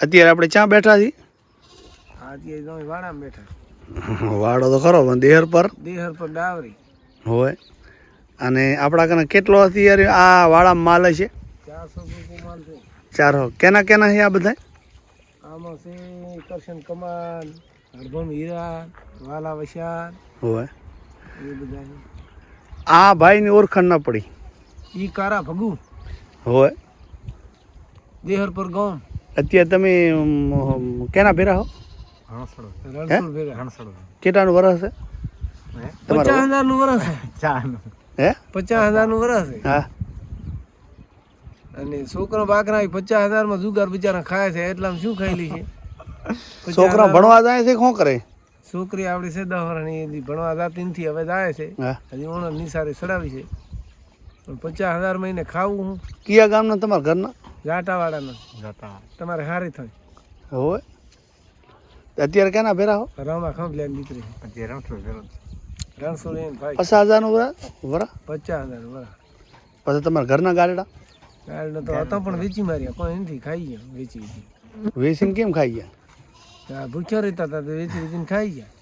અત્યારે આપણે ક્યાં બેઠા છીએ? અત્યારે તો વાડામાં બેઠા વાડો તો ખરો પણ દેહર પર? દેહર પર ડાવરી. હોય. અને આપણા કને કેટલો અત્યારે આ વાડામાં માલ છે ચારસો માલ છે. ચારો કેના કેના છે આ બધા આમાં છે કરશન કમાલ હરભમ હીરા વાલા વશાલ હોય. એ બધા આ ભાઈની ઓળખાણ ના પડી. ઈ કારા ભગુ. હોય. દેહર પર ગામ. અત્યારે તમે કેના ભેરા હો? કેટલાનું વરસ છે? પચાસ હજારનું વરસ છે. હે? પચાસ હજારનું વરસ છે. હા. અને છોકરો બાકરા પચાસ હજારમાં જુગાર બિચારા ખાય છે એટલામાં શું ખાઈ લી છે? છોકરા ભણવા જાય છે શું કરે? છોકરી આપણી છે દસ વર્ષની ભણવા જાતી નથી હવે જાય છે. હજી ઓણર નિસારે ચડાવી છે. પણ પચાસ હજાર મહિને ખાવું હું. કયા ગામના તમારા ઘરના? જાટાવાળાનો તમારે હારી થાય. હોય? અત્યારે કેના ભેરા હો? રામા ખંભ લઈને દીકરી રણસો લઈને ભાઈ. પચાસ હજારનું વરા? વરા? પચાસ હજાર બરાબર પછી તમારા ઘરના ગાડડા ગાડીનો તો હતો પણ વેચી માર્યા. કોઈ નથી ખાઈ ગયા વેચી વેચી વેચીને કેમ ખાઈ ગયા? આ ભૂખ્યા રહેતા હતા તો વેચી વેચીને ખાઈ ગયા.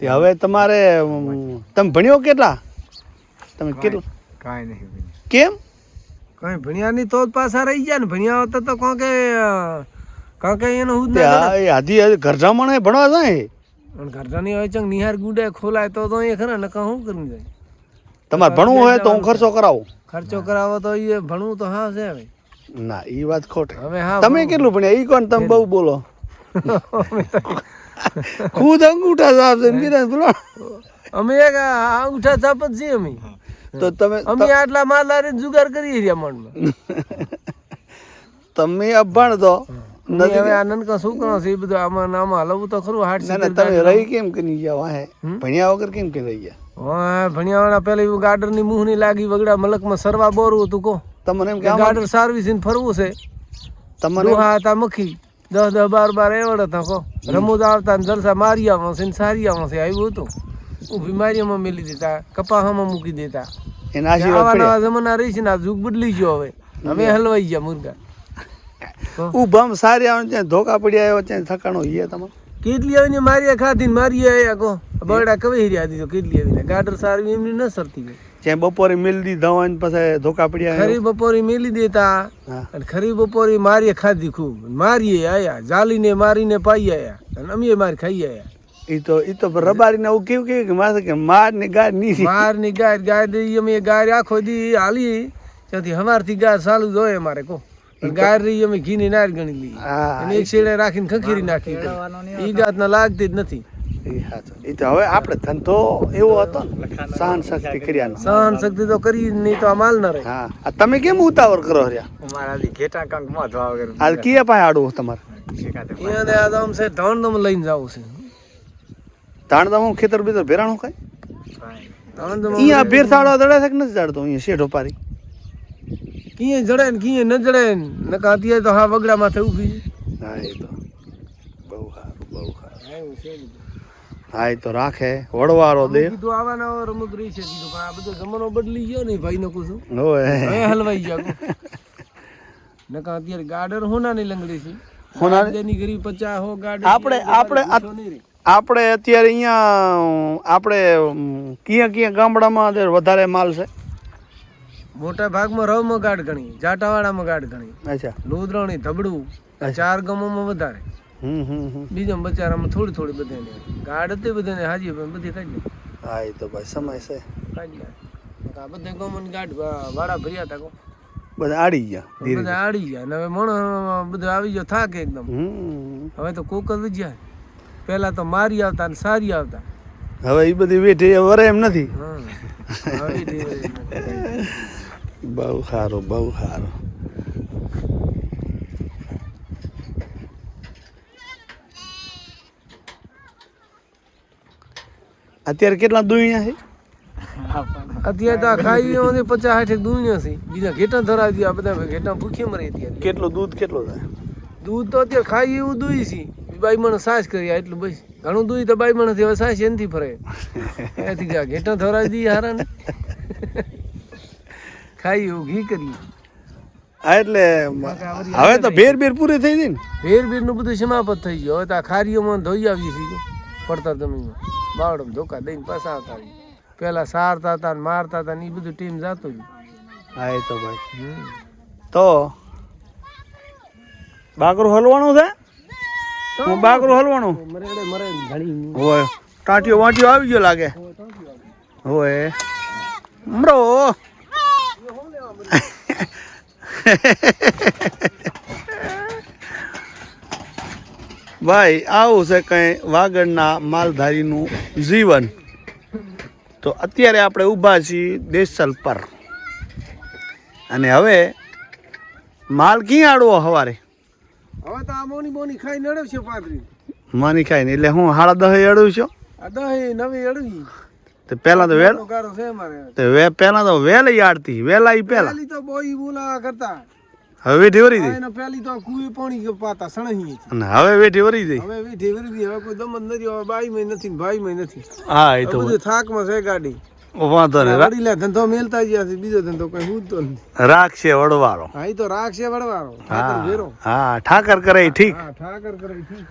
તે હવે તમારે તમે ભણ્યો કેટલા? તમે કેટલું? કેમ? કઈ ભણ્યા ની તો જ પાછા રહી ગયા ને? ભણ્યા હોતા તો કોણ કે કોણ કે એનો હું ના આધી આધી ઘરજામણે ભણવા જાય? પણ ઘરડાની હોય ચંગ નિહાર ગુડે ખોલાય તો તો એ ખરા નકા શું કરી જાય? તમારે ભણવું હોય તો હું ખર્ચો કરાવું. ખર્ચો કરાવો તો એ ભણવું તો હા છે હવે. ના એ વાત ખોટી. હવે હા તમે કેટલું ભણ્યા? એ કોણ તમે બહુ બોલો. ખુદ અંગૂઠા સાહેબ છે અમે એક અંગૂઠા ઉઠા જ છીએ અમે. તો તમે અમે આટલા માલદારી જુગાર કરીએ રહ્યા મનમાં તમે અભણ તો નથી હવે આનંદ કા શું કરો છે એ બધું આમાં નામાં હલવું તો ખરું હાટ ના તમે રહી કેમ કરી ગયા વાહે? ભણ્યા વગર કેમ કે રહી ગયા? હા ભણ્યા વાળા પેલા એવું ગાર્ડરની મુહની લાગી વગડા મલકમાં સરવા બોરવું હતું કો તમને એમ કે ગાર્ડર સારવીસ ને ફરવું છે. તમારું હા હતા મખી દસ દસ બાર બાર એવડ હતા કો રમૂજ આવતા જલસા મારી આવો છે ને સારી આવો છે આવ્યું હતું. બીમારીઓમાં મેલી દેતા કપાહામાં મૂકી દેતા. એના આશીર્વાદ નવા જમાના રહી છે ને આ જુગ બદલી ગયો હવે. હવે હલવાઈ ગયા મુર્ગા. ઉભામ સારી આવે ત્યાં ધોકા પડી આવ્યો ત્યાં થકાણો હીએ તમે કેટલી આવીને મારી ખાધી મારી આયા કો. બરડા કવે રહ્યા દીધો કેટલી આવીને. ગાડર સારવી એમની ન સરતી ગઈ જે બપોરે મેલી દીધા હોય ને પછી ધોકા પડ્યા આવ્યો. ખરી બપોરે મેલી દેતા અને ખરી બપોરે મારીએ ખાધી ખૂબ. મારીએ આયા જાલીને મારીને પાઈ આયા અને અમે મારી ખાઈ આયા. ઈ તો એ તો રબારી ને એવું કેવું કેવું કે માથે કે મારની ગાયની મારની ગાય ગાય દઈ અમે ગાય આખો દી હાલી. ત્યાંથી હવારથી ગાય ચાલુ જ હોય અમારે કો. ગાર ગાય રહી અમે ઘી ની નાર ગણી લઈએ. હા અને એક શેડે રાખીને ખખીરી નાખી ઈ ગાત ના લાગતી જ નથી. એ તો હવે આપણે ધંધો એવો હતો સહન શક્તિ કર્યા સહન શક્તિ તો કરી નહીં તો આ માલ ન રહે. હા આ તમે કેમ ઉતાવળ કરો રહ્યા? આ કીએ પાસે આડું તમારે? એને આ તો આમ છે ધણ તમે લઈને જવું છે. ધાણ હું ખેતર બીતર ભેરાણું કઈ અહીંયા ભેર દડે છે કે નથી જાડતો અહીંયા શેઠો પારી. કીએ જડે ને કીએ ન જડે ને નકા અત્યારે તો હા વગડા માથે ઊભી હા એ તો. બહુ સારું બહુ સારું. હા એ તો રાખે. વડવારો દે. કીધું આવાના આવા રમત રહી છે કીધું. પણ આ બધો જમાનો બદલી ગયો ને ભાઈ નો કુછું હવે હલવાઈ ગયા નકા અત્યારે ગાર્ડર હોનાની લંગડી છે. હોના ની ગરી પચાસ હો ગાર્ડર આપણે આપણે આ- આપણે અત્યારે અહીંયા આપણે ક્યાં ક્યાં ગામડામાં વધારે માલ છે? મોટા ભાગમાં રવમાં ગાઢ ગણી જાટાવાડામાં ગાઢ ગણી. અચ્છા. લુદ્રણી ધબડું ચાર ગામોમાં વધારે. હમ હમ હમ. બીજા બચારામાં થોડી થોડી બધાને. ગાઢ હતી બધાને હાજી પણ બધી કાઢી. હા એ તો ભાઈ સમય છે. કાઢી. આ બધા ગામોની ગાઢ વાળા ભર્યા હતા કો. બધા આડી ગયા બધા આડી ગયા. હવે મણો બધું આવી ગયો થાક એકદમ. હમ. હવે તો કોક જ જ્યાં પહેલા તો મારી આવતા ને સારી આવતા. હવે એ બધી વેઠી વરે એમ નથી. બહુ સારું બહુ સારું. અત્યારે કેટલા દુનિયા છે? અત્યારે તો ખાઈ ઓને પચાસ સાઠ દુનિયા છે. બીજા ઘેટા ધરાવી દીધા બધા ઘેટા ભૂખી મરે અત્યારે કેટલું દૂધ કેટલું થાય? દૂધ તો અત્યારે ખાઈ એવું દૂધ છે. બાઈ માણસ સાસ કરી એટલું બસ. ઘણું દૂધ તો બાઈ માણસ હવે સાસ એનથી ફરે. એથી ગયા ઘેટા ધરાવી દઈએ હારા ને ખાઈ એવું ઘી કરી. હા એટલે હવે તો ભેર ભેર પૂરી થઈ ગઈ ને? ભેર ભેરનું બધું સમાપ્ત થઈ ગયું. હવે તો આ ખારીઓમાં ધોઈ આવીએ છીએ પડતા જમીનમાં. બાવડમ ધોકા દઈને પાછા આવતા પેલા સારતા હતા ને મારતા હતા ને એ બધું ટીમ જાતું હા એ તો ભાઈ. તો બાકરું હલવાનું છે? હું બાકરું હલવાનું? હોય ટાંટીઓ વાંટીઓ આવી ગયો લાગે. હોય મરો. ભાઈ આવું છે કંઈ વાગડના માલધારીનું જીવન. તો અત્યારે આપણે ઊભા છીએ દેસલ પર. અને હવે માલ ક્યાં આડવો સવારે હવે તો આ મોની મોની ખાઈ નડવશે પાદરી માની ખાઈ ને એટલે હું હાડા દહે અડું છું? આ દહે નવી અડવી. તે પહેલાં તો વેલ કારો છે મારે તો વે પહેલા તો વેલ આડતી વેલા ઈ પહેલાં. પેલી તો બોઈ બોલાવા કરતા. હવે વેઠી વરી દઈ એને પહેલી તો કુવી પાણી પાતા સણહી અને હવે વેઠી વરી દે હવે વેઠી વરી દે હવે કોઈ દમ જ નથી હવે બાઈ મે નથી ભાઈ મે નથી. હા એ તો બધું થાકમાં છે ગાડી. વાંધો નહીં વડીલા ધંધો મેલતા ગયા છે બીજો ધંધો કઈ હું તો નથી. રાખશે વડવાળો હા એ તો રાખશે વડવાળો ઠાકર હા હા ઠાકર કરે ઠીક. હા ઠાકર કરે ઠીક.